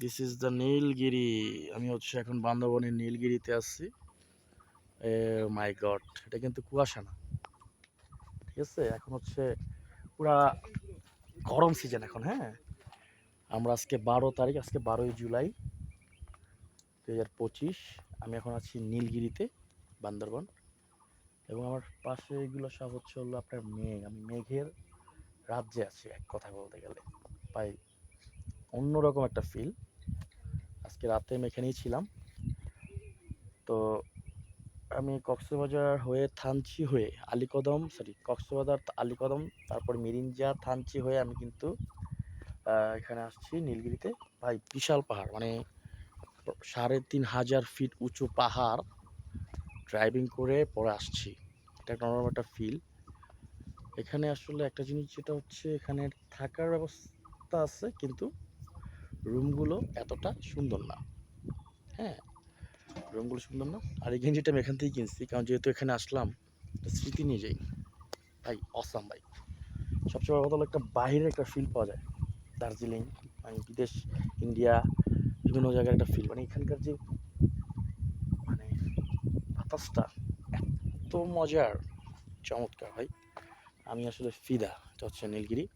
This is the Nilgiri আমি হচ্ছে এখন বান্দরবনের নীলগিরিতে আসছি মাই গড এটা কিন্তু কুয়াশা না। ঠিক আছে? এখন হচ্ছে পুরা গরম সিজন এখন হ্যাঁ? আমরা আজকে বারো তারিখ, আজকে বারোই জুলাই দু হাজার পঁচিশ। আমি এখন আছি নীলগিরিতে বান্দরবন। এবং আমার পাশে এগুলো সব হচ্ছে হলো আপনার মেঘ। আমি মেঘের রাজ্যে আছি, এক কথা বলতে গেলে। পাই অন্যরকম একটা ফিল আজকে রাতে আমি এখানেই ছিলাম। তো আমি কক্সবাজার হয়ে থানচি হয়ে আলীকদম সরি কক্সবাজার আলীকদম, তারপর মিরিঞ্জা থানচি হয়ে আমি কিন্তু এখানে আসছি নীলগিরিতে। ভাই, বিশাল পাহাড় মানে সাড়ে তিন হাজার ফিট উঁচু পাহাড়। ড্রাইভিং করে পরে আসছি। এটা একটা অন্যরকম একটা ফিল এখানে আসলে একটা জিনিস যেটা হচ্ছে, এখানে থাকার ব্যবস্থা আছে, কিন্তু রুমগুলো এতটা সুন্দর না। হ্যাঁ রুমগুলো সুন্দর না। আর এই গেঞ্জিটা আমি এখান থেকেই কিনছি, কারণ যেহেতু এখানে আসলাম স্মৃতি নিয়ে যাই। ভাই অসাম ভাই সবচেয়ে বড় কথা হলো একটা বাইরের একটা ফিল পাওয়া যায়। দার্জিলিং মানে বিদেশ, ইন্ডিয়া, বিভিন্ন জায়গার একটা ফিল মানে এখানকার যে মানে বাতাসটা, এত মজার, চমৎকার ভাই। আমি আসলে ফিদা এটা হচ্ছে নীলগিরি।